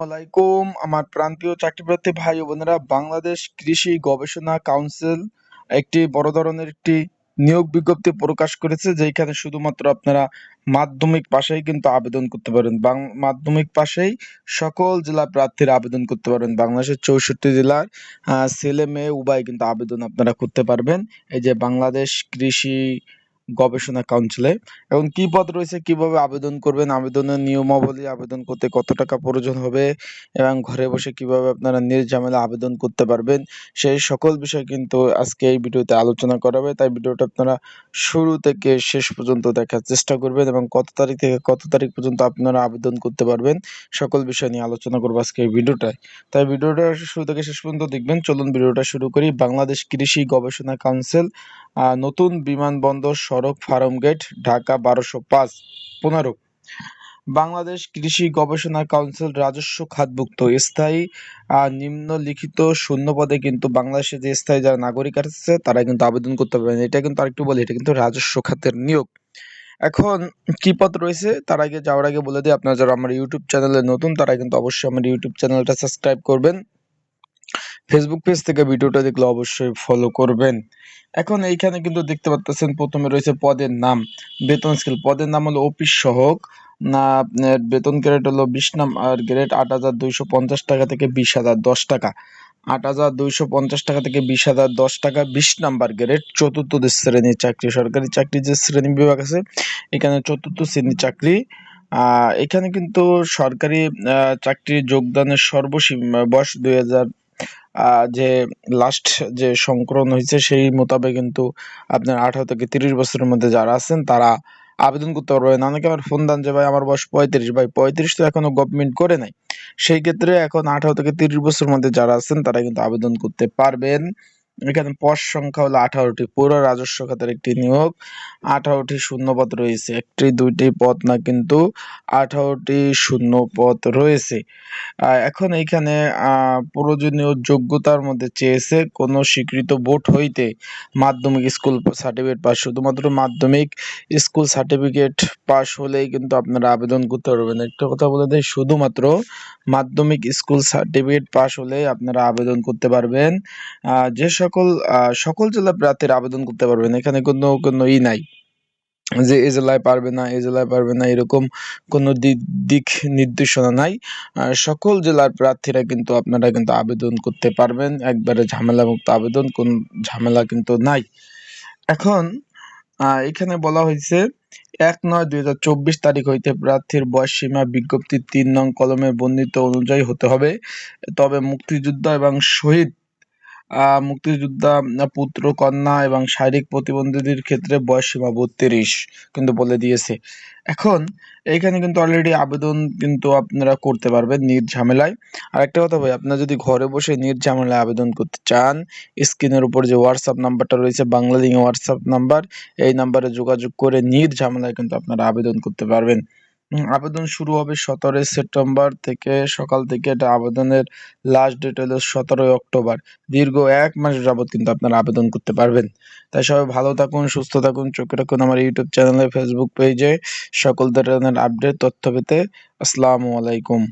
আলাইকুম। আমার প্রান্তীয় চাকরিপ্রার্থী ভাই ও বোনেরা, বাংলাদেশ কৃষি গবেষণা কাউন্সিল একটি বড় ধরনের একটি নিয়োগ বিজ্ঞপ্তি প্রকাশ করেছে যেখানে শুধুমাত্র আপনারা মাধ্যমিক পাশেই কিন্তু আবেদন করতে পারেন। মাধ্যমিক পাশেই সকল জেলা প্রার্থীরা আবেদন করতে পারবেন বাংলাদেশের চৌষট্টি জেলার ছেলে মেয়ে উভয় কিন্তু আবেদন আপনারা করতে পারবেন। এই যে বাংলাদেশ কৃষি গবেষণা কাউন্সিলে এবং কি পদ রয়েছে, কীভাবে আবেদন করবেন, আবেদনের নিয়মাবলী, আবেদন করতে কত টাকা প্রয়োজন হবে এবং ঘরে বসে কীভাবে আপনারা নির্ঝামেলা আবেদন করতে পারবেন, সেই সকল বিষয় কিন্তু আজকে এই ভিডিওতে আলোচনা করা হবে। তাই ভিডিওটা আপনারা শুরু থেকে শেষ পর্যন্ত দেখার চেষ্টা করবেন এবং কত তারিখ থেকে কত তারিখ পর্যন্ত আপনারা আবেদন করতে পারবেন, সকল বিষয় নিয়ে আলোচনা করব আজকে এই ভিডিওটায়। তাই ভিডিওটা শুরু থেকে শেষ পর্যন্ত দেখবেন। চলুন ভিডিওটা শুরু করি। বাংলাদেশ কৃষি গবেষণা কাউন্সিল নতুন বিমানবন্দর সড়ক ফার্ম গেট, ঢাকা বারোশো পাঁচ, পনেরো। বাংলাদেশ কৃষি গবেষণা কাউন্সিল রাজস্ব খাতভুক্ত। স্থায়ী নিম্নলিখিত শূন্য পদে কিন্তু বাংলাদেশে যে স্থায়ী যারা নাগরিক আছে, তারা কিন্তু আবেদন করতে পারবেন এটা কিন্তু আরেকটু বলি, এটা কিন্তু রাজস্ব খাতের নিয়োগ। এখন কি পদ রয়েছে, তার আগে যাওয়ার আগে বলে দিই, আপনারা যারা আমার ইউটিউব চ্যানেলে নতুন, তারা কিন্তু অবশ্যই আমার ইউটিউব চ্যানেলটা সাবস্ক্রাইব করবেন। ফেসবুক পেজ থেকে ভিডিওটা দেখলে অবশ্যই ফলো করবেন। এখন এইখানে কিন্তু দেখতে পাচ্ছেন প্রথমে রয়েছে পদের নাম, বেতন স্কেল পদের নাম হলো অফিস সহক। না বেতন গ্রেড হলো বিশ নাম নাম্বার গ্রেড আট হাজার দুইশো পঞ্চাশ টাকা থেকে বিশ হাজার দশ টাকা। আট হাজার দুইশো পঞ্চাশ টাকা থেকে বিশ হাজার দশ টাকা, বিশ নাম্বার গ্রেড চতুর্থ শ্রেণির চাকরি, সরকারি চাকরি যে শ্রেণি বিভাগ আছে, এখানে চতুর্থ শ্রেণির চাকরি। এখানে কিন্তু সরকারি চাকরির যোগদানের সর্বসীমা বয়স দুই হাজার যে লাস্ট যে সংক্রমণ হয়েছে সেই মোতাবেক কিন্তু আপনার আঠারো থেকে তিরিশ বছরের মধ্যে যারা আছেন, তারা আবেদন করতে পারবেন অনেকে আমার ফোন দেন যে, ভাই, আমার বয়স পঁয়ত্রিশ। ভাই, পঁয়ত্রিশ তো এখনও গভর্নমেন্ট করে নাই। সেই ক্ষেত্রে এখন আঠারো থেকে তিরিশ বছরের মধ্যে যারা আছেন, তারা কিন্তু আবেদন করতে পারবেন। এখানে পদ সংখ্যা হলো আঠারোটি। পুরো রাজস্ব খাতের একটি নিয়োগ। আঠারোটি শূন্যপদ রয়েছে। একটি দুইটি পদ না কিন্তু আঠারোটি শূন্য পদ রয়েছে এখন এইখানে প্রয়োজনীয় যোগ্যতার মধ্যে চেয়েছে কোন স্বীকৃত বোর্ড হইতে মাধ্যমিক স্কুল সার্টিফিকেট পাস। শুধুমাত্র মাধ্যমিক স্কুল সার্টিফিকেট পাস হলেই কিন্তু আপনারা আবেদন করতে পারবেন। একটা কথা বলে দেয় শুধুমাত্র মাধ্যমিক স্কুল সার্টিফিকেট পাস হলেই আপনারা আবেদন করতে পারবেন। আহ, যে সকল সকল জেলা প্রার্থীরা আবেদন করতে পারবেন। এখানে কোনো কোনো ই নাই যে এই জেলায় পারবে না এই জেলায় পারবে না, এরকম কোনো দিক নির্দেশনা নাই। সকল জেলার প্রার্থীরা কিন্তু আপনারা কিন্তু আবেদন করতে পারবেন। একবারে ঝামেলামুক্ত আবেদন, কোন ঝামেলা কিন্তু নাই। এখন এখানে বলা হয়েছে, এক নয় দুই হাজার চব্বিশ তারিখ হইতে প্রার্থীর বয়স সীমা বিজ্ঞপ্তির তিন নং কলমে বর্ণিত অনুযায়ী হতে হবে। তবে মুক্তিযোদ্ধা এবং শহীদ মুক্তিযোদ্ধা পুত্র, কন্যা এবং শারীরিক প্রতিবন্ধীদের ক্ষেত্রে বয়স সীমা বত্রিশ কিন্তু বলে দিয়েছে। এখন এইখানে কিন্তু অলরেডি আবেদন কিন্তু আপনারা করতে পারবেন নির্ঝামেলায় আর একটা কথা ভাই, আপনারা যদি ঘরে বসে নির্ঝামেলায় আবেদন করতে চান, স্ক্রিনের উপর যে হোয়াটসঅ্যাপ নাম্বারটা রয়েছে বাংলা লিঙ্গে হোয়াটসঅ্যাপ নাম্বার, এই নাম্বারে যোগাযোগ করে নির্ঝামেলায় কিন্তু আপনারা আবেদন করতে পারবেন। আবেদন শুরু হবে সতেরোই সেপ্টেম্বর থেকে সকাল থেকে। এটা আবেদনের লাস্ট ডেট হলো সতেরোই অক্টোবর। দীর্ঘ এক মাস যাবৎ কিন্তু আপনারা আবেদন করতে পারবেন। তাই সবাই ভালো থাকুন, সুস্থ থাকুন, চোখে রাখুন আমার ইউটিউব চ্যানেলে ফেসবুক পেজে সকল ধরনের আপডেট তথ্য পেতে আসসালামু আলাইকুম।